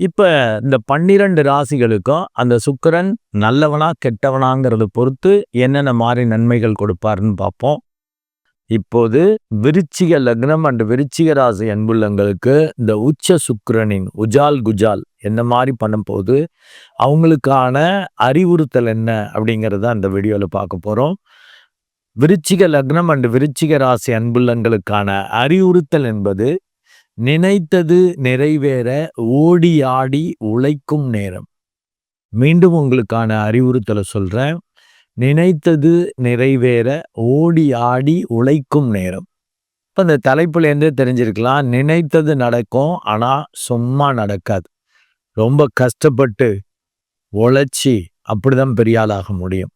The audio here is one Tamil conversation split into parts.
இப்போ இந்த பன்னிரண்டு ராசிகளுக்கும் அந்த சுக்கரன் நல்லவனா கெட்டவனாங்கிறத பொறுத்து என்னென்ன மாதிரி நன்மைகள் கொடுப்பாருன்னு பார்ப்போம். இப்போது விருச்சிக லக்னம் அண்ட் விருச்சிக ராசி அன்புள்ளங்களுக்கு இந்த உச்ச சுக்கரனின் உஜால் குஜால் என்ன மாதிரி பண்ணும்போது அவங்களுக்கான அறிவுறுத்தல் என்ன அப்படிங்கிறத அந்த வீடியோவில் பார்க்க போகிறோம் விருச்சிக லக்னம் அண்ட் விருச்சிக ராசி அன்புள்ளங்களுக்கான அறிவுறுத்தல் என்பது நினைத்தது நிறைவேற ஓடி ஆடி உழைக்கும் நேரம். மீண்டும் உங்களுக்கான அறிவுறுத்தலை சொல்கிறேன் நினைத்தது நிறைவேற ஓடி ஆடி உழைக்கும் நேரம். இப்போ இந்த தலைப்புலேருந்தே தெரிஞ்சிருக்கலாம். நினைத்தது நடக்கும் ஆனால் சும்மா நடக்காது. ரொம்ப கஷ்டப்பட்டு உழைச்சி அப்படி தான் பெரியாளாக முடியும்.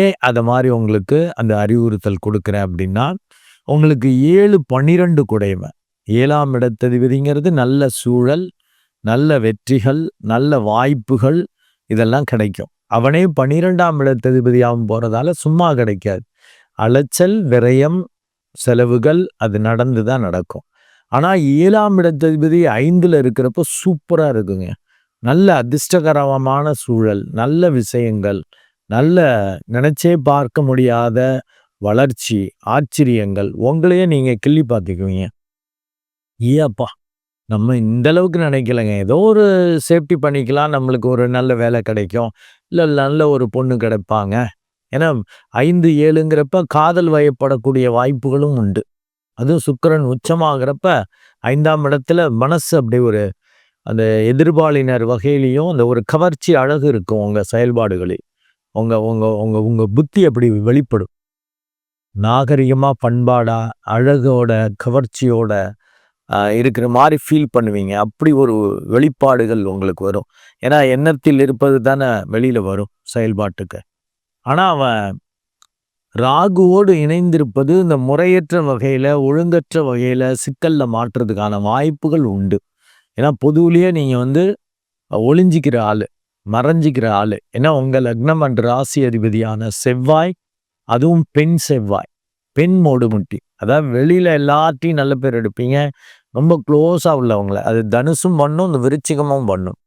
ஏன் அதை மாதிரி உங்களுக்கு அந்த அறிவுறுத்தல் கொடுக்குறேன் அப்படின்னா உங்களுக்கு ஏழு பன்னிரெண்டு குடைமை ஏழாம் இடத்ததிபதிங்கிறது நல்ல சூழல் நல்ல வெற்றிகள் நல்ல வாய்ப்புகள் இதெல்லாம் கிடைக்கும். அவனே பனிரெண்டாம் இடத்ததிபதியாகவும் போகிறதால சும்மா கிடைக்காது. அலைச்சல் விரயம் செலவுகள் அது நடந்து தான் நடக்கும். ஆனால் ஏழாம் இடத்ததிபதி ஐந்தில் இருக்கிறப்ப சூப்பராக இருக்குங்க. நல்ல அதிர்ஷ்டகரமான சூழல் நல்ல விஷயங்கள் நல்ல நினச்சே பார்க்க முடியாத வளர்ச்சி ஆச்சரியங்கள் உங்களையே நீங்கள் கிள்ளி பார்த்துக்குவீங்க. ஏப்பா நம்ம இந்த அளவுக்கு நினைக்கலங்க. ஏதோ ஒரு சேஃப்டி பண்ணிக்கலாம். நம்மளுக்கு ஒரு நல்ல வேலை கிடைக்கும். இல்லை நல்ல ஒரு பொண்ணு கிடைப்பாங்க. ஏன்னா ஐந்து ஏழுங்கிறப்ப காதல் வயப்படக்கூடிய வாய்ப்புகளும் உண்டு. அதுவும் சுக்கரன் உச்சமாகிறப்ப ஐந்தாம் இடத்துல மனசு அப்படி ஒரு அந்த எதிர்பாலினர் வகையிலையும் அந்த ஒரு கவர்ச்சி அழகு இருக்கும் உங்கள் செயல்பாடுகளில். உங்கள் உங்கள் உங்கள் உங்கள் புத்தி அப்படி வெளிப்படும். நாகரிகமாக பண்பாடாக அழகோட கவர்ச்சியோட இருக்கிற மாதிரி ஃபீல் பண்ணுவீங்க. அப்படி ஒரு வெளிப்பாடுகள் உங்களுக்கு வரும். ஏன்னா எண்ணத்தில் இருப்பது தானே வெளியில் வரும் செயல்பாட்டுக்கு. ஆனால் அவன் ராகுவோடு இணைந்திருப்பது இந்த முறையற்ற வகையில் ஒழுங்கற்ற வகையில் சிக்கலில் மாற்றுறதுக்கான வாய்ப்புகள் உண்டு. ஏன்னா பொதுவிலேயே நீங்கள் வந்து ஒளிஞ்சிக்கிற ஆள் மறைஞ்சிக்கிற ஆள். ஏன்னா உங்கள் லக்னம் அண்ட் ராசி அதிபதியான செவ்வாய் அதுவும் பெண் செவ்வாய். பெண் மோடுமுட்டி. அதாவது வெளியில் எல்லாத்தையும் நல்ல பேர் எடுப்பீங்க. ரொம்ப க்ளோஸாக உள்ளவங்கள. அது தனுசும் பண்ணும் இந்த விருச்சிகமும் பண்ணும்.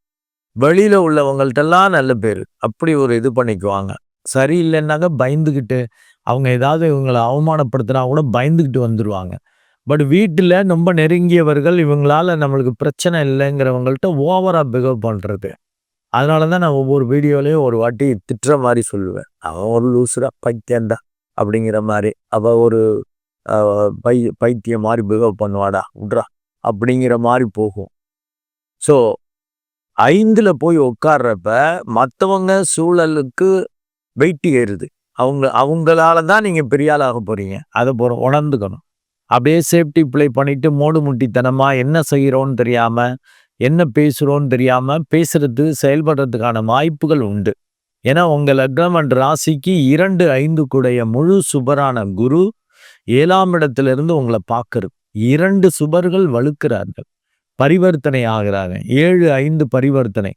வெளியில் உள்ளவங்கள்ட்டெல்லாம் நல்ல பேர். அப்படி ஒரு இது பண்ணிக்குவாங்க. சரியில்லைன்னாக்க பயந்துக்கிட்டு அவங்க ஏதாவது இவங்களை அவமானப்படுத்தினா கூட பயந்துக்கிட்டு வந்துடுவாங்க பட் வீட்டில் ரொம்ப நெருங்கியவர்கள் இவங்களால நம்மளுக்கு பிரச்சனை இல்லைங்கிறவங்கள்ட்ட ஓவராக பிகவ் பண்ணுறது அதனால தான் நான் ஒவ்வொரு வீடியோலையும் ஒரு வாட்டி திட்டுற மாதிரி சொல்லுவேன். அவன் ஒரு லூசுரா பைத்தியண்டா அப்படிங்கிற மாதிரி. அவள் ஒரு பை பைத்தியம் மாதிரி பிகவ் பண்ணுவாடா விட்றா அப்படிங்கிற மாதிரி போகும். ஸோ ஐந்தில் போய் உட்கார்றப்ப மற்றவங்க சூழலுக்கு வெயிட் ஏறுது. அவங்க அவங்களால தான் நீங்கள் பெரிய ஆளாக போகிறீங்க அதை போகிற உணர்ந்துக்கணும். அப்படியே சேஃப்டி பிளே பண்ணிவிட்டு மோடு முட்டித்தனமாக என்ன செய்கிறோன்னு தெரியாமல் என்ன பேசுகிறோன்னு தெரியாமல் பேசுகிறது செயல்படுறதுக்கான வாய்ப்புகள் உண்டு. ஏன்னா உங்கள் லக்னம் அண்ட் ராசிக்கு இரண்டு ஐந்து கூடைய முழு சுபரான குரு ஏழாம் இடத்துலேருந்து உங்களை பார்க்கறது. இரண்டு சுபர்கள் வலுக்கிறார்கள். பரிவர்த்தனை ஆகிறாங்க. ஏழு ஐந்து பரிவர்த்தனை.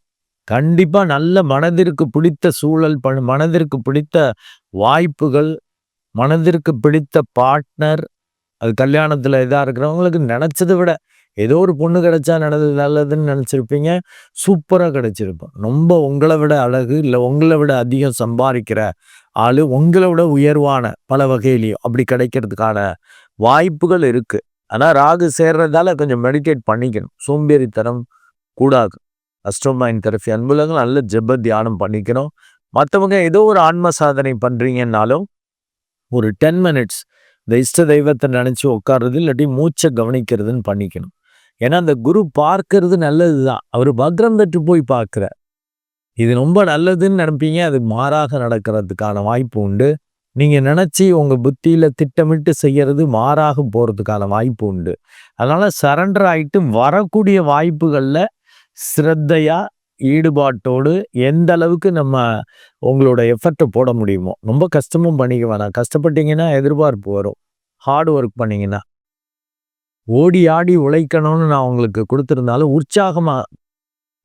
கண்டிப்பா நல்ல மனதிற்கு பிடித்த சூழல் மனதிற்கு பிடித்த வாய்ப்புகள் மனதிற்கு பிடித்த பார்ட்னர் அது கல்யாணத்தில் இதாக இருக்கிறவங்களுக்கு நினச்சதை விட ஏதோ ஒரு பொண்ணு கிடைச்சா நடந்தது நல்லதுன்னு நினச்சிருப்பீங்க. சூப்பராக கிடைச்சிருப்போம். ரொம்ப உங்களை விட அழகு இல்லை உங்களை விட அதிகம் சம்பாதிக்கிற ஆள் உங்களை விட உயர்வான பல வகையிலையும் அப்படி கிடைக்கிறதுக்கான வாய்ப்புகள் இருக்குது ஆனால் ராகு சேர்றதால கொஞ்சம் மெடிடேட் பண்ணிக்கணும். சோம்பேறித்தனம் கூடாது. அஸ்ட்ரோமாயின் தெரப்பி அன்புலகம் நல்ல ஜெப தியானம் பண்ணிக்கணும். மற்றவங்க ஏதோ ஒரு ஆன்ம சாதனை பண்ணுறீங்கன்னாலும் ஒரு டென் மினிட்ஸ் இந்த இஷ்ட தெய்வத்தை நினச்சி உட்கார்றது இல்லாட்டி மூச்சை கவனிக்கிறதுன்னு பண்ணிக்கணும். ஏன்னா அந்த குரு பார்க்கறது நல்லது தான் அவர் பக்ரம் தட்டு போய் பார்க்குற இது ரொம்ப நல்லதுன்னு நினைப்பீங்க. அது மாறாக நடக்கிறதுக்கான வாய்ப்பு உண்டு. நீங்கள் நினச்சி உங்கள் புத்தியில் திட்டமிட்டு செய்கிறது மாறாக போகிறதுக்கான வாய்ப்பு உண்டு. அதனால் சரண்டர் ஆகிட்டு வரக்கூடிய வாய்ப்புகளில் ஸ்ரத்தையாக ஈடுபாட்டோடு எந்த அளவுக்கு நம்ம உங்களோட எஃபர்ட்டை போட முடியுமோ ரொம்ப கஷ்டமும் பண்ணிக்க வேணாம். கஷ்டப்பட்டீங்கன்னா எதிர்பார்ப்பு வரும். ஹார்ட் ஒர்க் பண்ணிங்கன்னா. ஓடி ஆடி உழைக்கணும்னு நான் உங்களுக்கு கொடுத்துருந்தாலும் உற்சாகமாக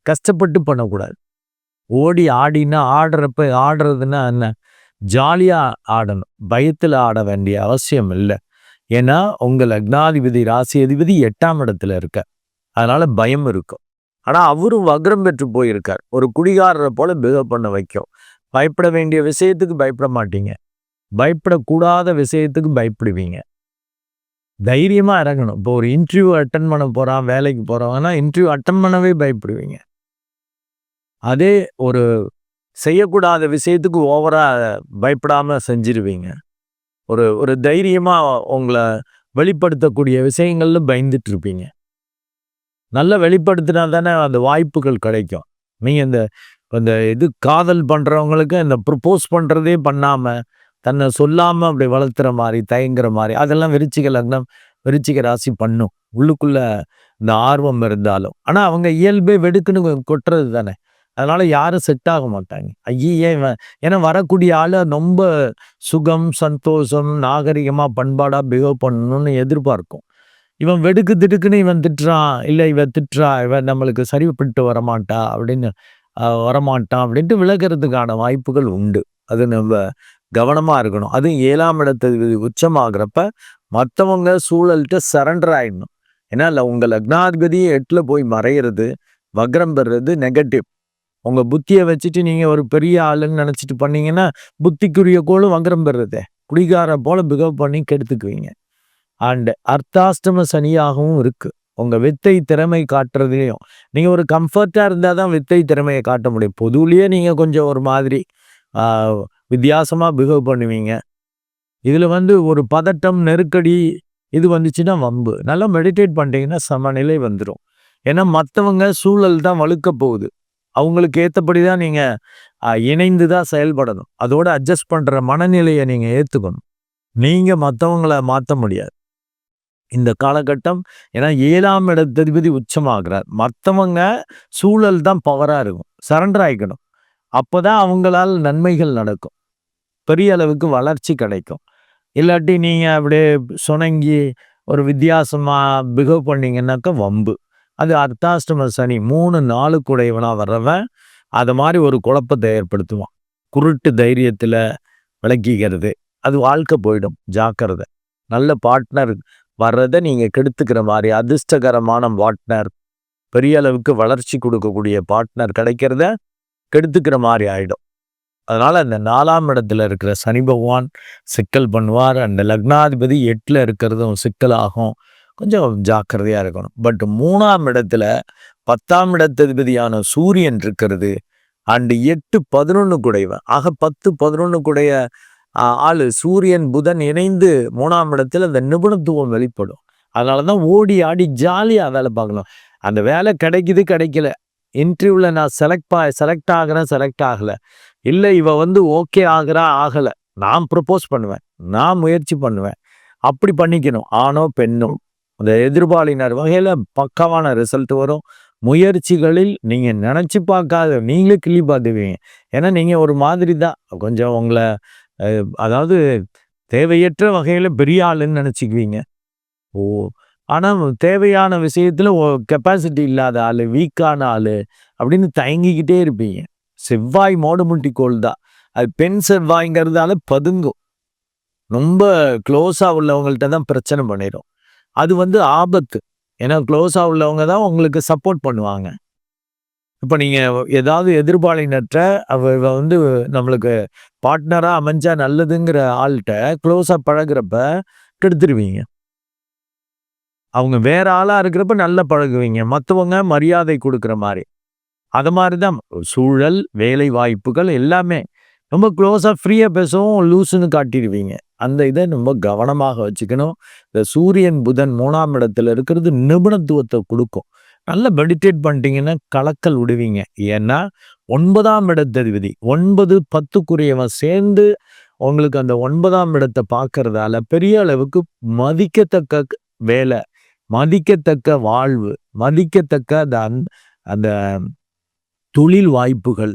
கஷ்டப்பட்டு பண்ணக்கூடாது. ஓடி ஆடினா ஆடுறப்ப ஆடுறதுன்னா என்ன? ஜாலியாக ஆடணும். பயத்தில் ஆட வேண்டிய அவசியம் இல்லை. ஏன்னா உங்கள் லக்னாதிபதி ராசி அதிபதி எட்டாம் இடத்துல இருக்க அதனால் பயம் இருக்கும். ஆனால் அவரும் வக்ரம் பெற்று போயிருக்கார். ஒரு குடிகாரரை போல பிஹேவ் பண்ண வைக்கும். பயப்பட வேண்டிய விஷயத்துக்கு பயப்பட மாட்டீங்க. பயப்படக்கூடாத விஷயத்துக்கு பயப்படுவீங்க. தைரியமாக இறங்கணும். இப்போ ஒரு இன்டர்வியூ அட்டன் பண்ண போகிறான் வேலைக்கு போகிறவங்கன்னா இன்டர்வியூ அட்டன் பண்ணவே பயப்படுவீங்க. அதே ஒரு செய்யக்கூடாத விஷயத்துக்கு ஓவராக பயப்படாமல் செஞ்சிருவீங்க. ஒரு ஒரு தைரியமாக உங்களை வெளிப்படுத்தக்கூடிய விஷயங்கள்ல பயந்துட்டு இருப்பீங்க நல்லா வெளிப்படுத்தினா தானே அந்த வாய்ப்புகள் கிடைக்கும். நீங்கள் இந்த இந்த இது காதல் பண்ணுறவங்களுக்கு இந்த ப்ரப்போஸ் பண்ணுறதே பண்ணாமல் தன்னை சொல்லாமல் அப்படி வளர்த்துற மாதிரி தயங்குற மாதிரி அதெல்லாம் விருச்சிக லக்னம் விருச்சிக ராசி பண்ணும். உள்ளுக்குள்ளே இந்த ஆர்வம் இருந்தாலும். ஆனால் அவங்க இயல்பே வெடுக்குன்னு கொட்டுறது தானே. அதனால யாரும் செட் ஆக மாட்டாங்க. ஐயே இவன் ஏன்னா வரக்கூடிய ஆள் ரொம்ப சுகம் சந்தோஷம் நாகரிகமாக பண்பாடாக பிஹேவ் பண்ணணும்னு எதிர்பார்க்கும். இவன் வெடுக்கு திடுக்குன்னு இவன் திட்டுறான் இல்லை இவன் திட்டுறா இவன் நம்மளுக்கு சரிப்பட்டு வரமாட்டா அப்படின்னு வரமாட்டான் அப்படின்ட்டு விலகிறதுக்கான வாய்ப்புகள் உண்டு. அது நம்ம கவனமாக இருக்கணும். அதுவும் ஏழாம் இடத்து உச்சமாகிறப்ப மற்றவங்க சூழல்கிட்ட சரண்டர் ஆகிடணும் ஏன்னா இல்லை உங்கள் லக்னாதிபதியை எட்டில் போய் மறையிறது வக்ரம் பெறுறது நெகட்டிவ் உங்கள் புத்தியை வச்சுட்டு நீங்கள் ஒரு பெரிய ஆளுன்னு நினச்சிட்டு பண்ணீங்கன்னா புத்திக்குரிய கோளும் வங்கரம் பெறுறதே. குடிகார போல பிகவ் பண்ணி கெடுத்துக்குவீங்க. அண்டு அர்த்தாஷ்டம சனியாகவும் இருக்குது உங்கள் வித்தை திறமை காட்டுறதுலையும். நீங்கள் ஒரு கம்ஃபர்ட்டாக இருந்தால் தான் வித்தை திறமையை காட்ட முடியும். பொதுவிலேயே நீங்கள் கொஞ்சம் ஒரு மாதிரி வித்தியாசமாக பிஹேவ் பண்ணுவீங்க. இதில் வந்து ஒரு பதட்டம் நெருக்கடி இது வந்துச்சுன்னா வம்பு. நல்லா மெடிடேட் பண்ணிட்டீங்கன்னா சமநிலை வந்துடும் ஏன்னா மற்றவங்க சூழல் தான் வழுக்க போகுது. அவங்களுக்கு ஏற்றபடி தான் நீங்கள் இணைந்து தான் செயல்படணும். அதோடு அட்ஜஸ்ட் பண்ணுற மனநிலையை நீங்கள் ஏற்றுக்கணும் நீங்கள் மற்றவங்கள மாற்ற முடியாது. இந்த காலகட்டம் ஏன்னா ஏழாம் இடத்ததிபதி உச்சமாகிறார். மற்றவங்க சூழல் தான் பவராக இருக்கும். சரண்டர் ஆகிக்கணும் அப்போ தான் அவங்களால் நன்மைகள் நடக்கும். பெரிய அளவுக்கு வளர்ச்சி கிடைக்கும். இல்லாட்டி நீங்கள் அப்படியே சுணங்கி ஒரு வித்தியாசமாக பிஹேவ் பண்ணீங்கன்னாக்கா வம்பு. அது அர்த்தாஷ்டம சனி மூணு நாளுக்குடையவனாக வர்றவன் அது மாதிரி ஒரு குழப்பத்தை ஏற்படுத்துவான். குருட்டு தைரியத்தில் விளக்கிக்கிறது. அது வாழ்க்கை போயிடும். ஜாக்கிரதை. நல்ல பார்ட்னர் வர்றதை நீங்கள் கெடுத்துக்கிற மாதிரி அதிர்ஷ்டகரமான பார்ட்னர் பெரிய அளவுக்கு வளர்ச்சி கொடுக்கக்கூடிய பார்ட்னர் கிடைக்கிறத கெடுத்துக்கிற மாதிரி ஆகிடும் அதனால் அந்த நாலாம் இடத்துல இருக்கிற சனி பகவான் சிக்கல் பண்ணுவார். அந்த லக்னாதிபதி எட்டில் இருக்கிறதும் சிக்கலாகும். கொஞ்சம் ஜாக்கிரதையாக இருக்கணும். பட் மூணாம் இடத்துல பத்தாம் இடத்ததிபதியான சூரியன் இருக்கிறது. அண்டு எட்டு பதினொன்று குடைவன். ஆக பத்து பதினொன்று குடைய ஆள் சூரியன் புதன் இணைந்து மூணாம் இடத்துல அந்த நிபுணத்துவம் வெளிப்படும். அதனால தான் ஓடி ஆடி ஜாலியாக வேலை பார்க்கணும். அந்த வேலை கிடைக்குது கிடைக்கல. இன்டர்வியூவில் நான் செலக்ட் பா செலக்ட் ஆகிறேன் செலக்ட் ஆகலை. இல்லை இவ வந்து ஓகே ஆகிறா ஆகலை. நான் ப்ரப்போஸ் பண்ணுவேன். நான் முயற்சி பண்ணுவேன். அப்படி பண்ணிக்கணும். ஆணோ பெண்ணோ. அந்த எதிர்பாலினர் வகையில் பக்கமான ரிசல்ட் வரும். முயற்சிகளில் நீங்கள் நினச்சி பார்க்காத நீங்களே கிளி பார்த்துவீங்க ஏன்னா நீங்கள் ஒரு மாதிரி தான் கொஞ்சம் உங்களை அதாவது தேவையற்ற வகையில் பெரிய ஆளுன்னு நினச்சிக்குவீங்க. ஓ ஆனால் தேவையான விஷயத்தில் கெப்பாசிட்டி இல்லாத ஆள் வீக்கான ஆள் அப்படின்னு தயங்கிக்கிட்டே இருப்பீங்க. செவ்வாய் மோடமுட்டி கோள் தான். அது பெண் செவ்வாய்ங்கிறதால பதுங்கும். ரொம்ப க்ளோஸாக உள்ளவங்கள்ட்ட தான் பிரச்சனை பண்ணிடும் அது வந்து ஆபத்து. ஏன்னா க்ளோஸாக உள்ளவங்க தான் உங்களுக்கு சப்போர்ட் பண்ணுவாங்க. இப்போ நீங்கள் ஏதாவது எதிர்பாலினற்ற அவ வந்து நம்மளுக்கு பார்ட்னராக அமைஞ்சா நல்லதுங்கிற ஆள்கிட்ட க்ளோஸாக பழகிறப்ப கெடுத்துருவீங்க. அவங்க வேற ஆளாக இருக்கிறப்ப நல்லா பழகுவீங்க. மற்றவங்க மரியாதை கொடுக்குற மாதிரி. அது மாதிரி தான். சூழல் வேலை வாய்ப்புகள் எல்லாமே. ரொம்ப க்ளோஸாக ஃப்ரீயாக பேசவும் லூஸுன்னு காட்டிடுவீங்க. அந்த இதை ரொம்ப கவனமாக வச்சுக்கணும். இந்த சூரியன் புதன் மூணாம் இடத்துல இருக்கிறது நிபுணத்துவத்தை கொடுக்கும். நல்லா மெடிடேட் பண்ணிட்டீங்கன்னா கலக்கல் விடுவீங்க. ஏன்னா ஒன்பதாம் இடத்ததிபதி ஒன்பது பத்துக்குரியவன் சேர்ந்து உங்களுக்கு அந்த ஒன்பதாம் இடத்தை பார்க்கறதால பெரிய அளவுக்கு மதிக்கத்தக்க வேலை மதிக்கத்தக்க வாழ்வு மதிக்கத்தக்க அந்த அந்த தொழில் வாய்ப்புகள்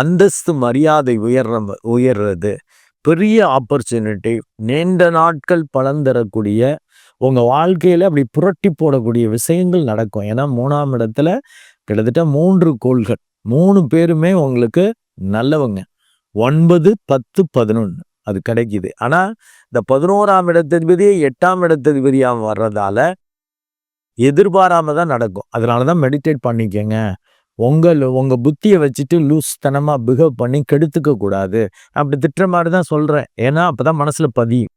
அந்தஸ்து மரியாதை உயர்ற உயர்றது. பெரிய ஆப்பர்ச்சுனிட்டி நீண்ட நாட்கள் பலன் தரக்கூடிய உங்கள் வாழ்க்கையில் அப்படி புரட்டி போடக்கூடிய விஷயங்கள் நடக்கும். ஏன்னா மூணாம் இடத்துல கிட்டத்தட்ட மூன்று கோள்கள். மூணு பேருமே உங்களுக்கு நல்லவங்க. ஒன்பது பத்து பதினொன்று அது கிடைக்குது. ஆனால் இந்த பதினோராம் இடத்ததிபதியே எட்டாம் இடத்ததிபதியாக வர்றதால எதிர்பாராம தான் நடக்கும். அதனால தான் மெடிடேட் பண்ணிக்கங்க. உங்கள் உங்கள் புத்தியை வச்சுட்டு லூஸ் தனமாக பிஹேவ் பண்ணி கெடுத்துக்க கூடாது. அப்படி திட்டுற மாதிரி தான் சொல்கிறேன் ஏன்னா அப்போ தான் மனசில் பதியும்.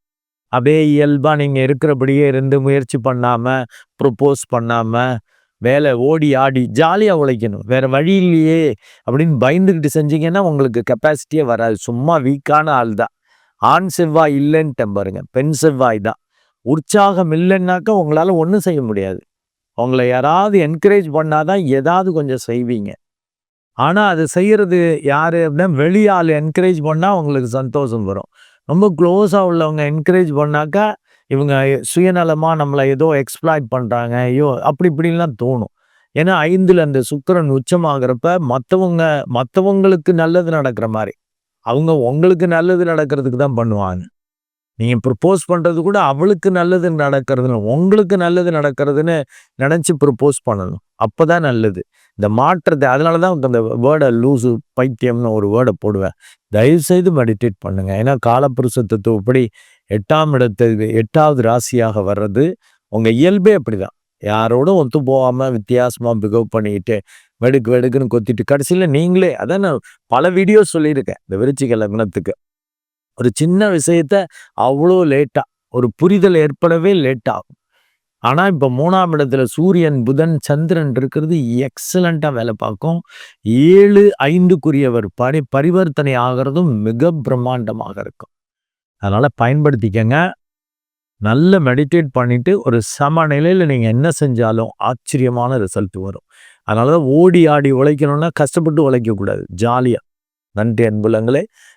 அப்படியே இயல்பாக நீங்கள் இருக்கிறபடியே இருந்து முயற்சி பண்ணாமல் ப்ரொப்போஸ் பண்ணாமல் வேலை ஓடி ஆடி ஜாலியாக உழைக்கணும். வேறு வழி இல்லையே அப்படின்னு பயந்துக்கிட்டு செஞ்சீங்கன்னா உங்களுக்கு கெப்பாசிட்டியே வராது. சும்மா வீக்கான ஆள் தான். ஆண் செவ்வாய் இல்லைன்ட்டு பாருங்க. பெண் செவ்வாய் தான். உற்சாகம் இல்லைன்னாக்கா உங்களால் ஒன்றும் செய்ய முடியாது. அவங்கள யாராவது என்கரேஜ் பண்ணாதான் ஏதாவது கொஞ்சம் செய்வீங்க. ஆனால் அது செய்கிறது யார் அப்படின்னா வெளியாள் என்கரேஜ் பண்ணால் அவங்களுக்கு சந்தோஷம் வரும். ரொம்ப க்ளோஸாக உள்ளவங்க என்கரேஜ் பண்ணாக்கா இவங்க சுயநலமாக நம்மளை ஏதோ எக்ஸ்ப்ளாய்ட் பண்ணுறாங்க ஐயோ அப்படி இப்படின்லாம் தோணும். ஏன்னா ஐந்தில் அந்த சுக்கரன் உச்சமாகிறப்ப மற்றவங்க மற்றவங்களுக்கு நல்லது நடக்கிற மாதிரி. அவங்க உங்களுக்கு நல்லது நடக்கிறதுக்கு தான் பண்ணுவாங்க. நீங்கள் ப்ரப்போஸ் பண்ணுறது கூட அவளுக்கு நல்லது நடக்கிறதுன்னு உங்களுக்கு நல்லது நடக்கிறதுன்னு நினச்சி ப்ரப்போஸ் பண்ணணும். அப்போ தான் நல்லது. இந்த மாற்றத்தை அதனால தான் அந்த வேர்டை லூஸு பைத்தியம்னு ஒரு வேர்டை போடுவேன். தயவுசெய்து மெடிடேட் பண்ணுங்கள் ஏன்னா காலப்புருஷ தத்துவப்படி எட்டாம் இடத்து எட்டாவது ராசியாக வர்றது உங்கள் இயல்பே அப்படி தான் யாரோட ஒத்து போகாமல் வித்தியாசமாக பிகவ் பண்ணிக்கிட்டு வெடுக்கு வெடுக்குன்னு கொத்திட்டு கடைசியில் நீங்களே அதான் நான் பல வீடியோஸ் சொல்லியிருக்கேன். இந்த விருச்சிக லக்னத்துக்கு. ஒரு சின்ன விஷயத்த அவ்வளோ லேட்டாக ஒரு புரிதல் ஏற்படவே லேட் ஆகும். ஆனால் இப்போ மூணாம் இடத்துல சூரியன் புதன் சந்திரன் இருக்கிறது எக்ஸலண்ட்டாக வேலை பார்க்கும். ஏழு ஐந்துக்குரியவர் பரி பரிவர்த்தனை ஆகிறதும் மிக பிரம்மாண்டமாக இருக்கும். அதனால் பயன்படுத்திக்கங்க. நல்ல மெடிடேட் பண்ணிவிட்டு ஒரு சம நிலையில் நீங்கள் என்ன செஞ்சாலும் ஆச்சரியமான ரிசல்ட் வரும். அதனால தான் ஓடி ஆடி உழைக்கணும்னா கஷ்டப்பட்டு உழைக்கக்கூடாது. ஜாலியாக நன்றி அன்புலங்களே.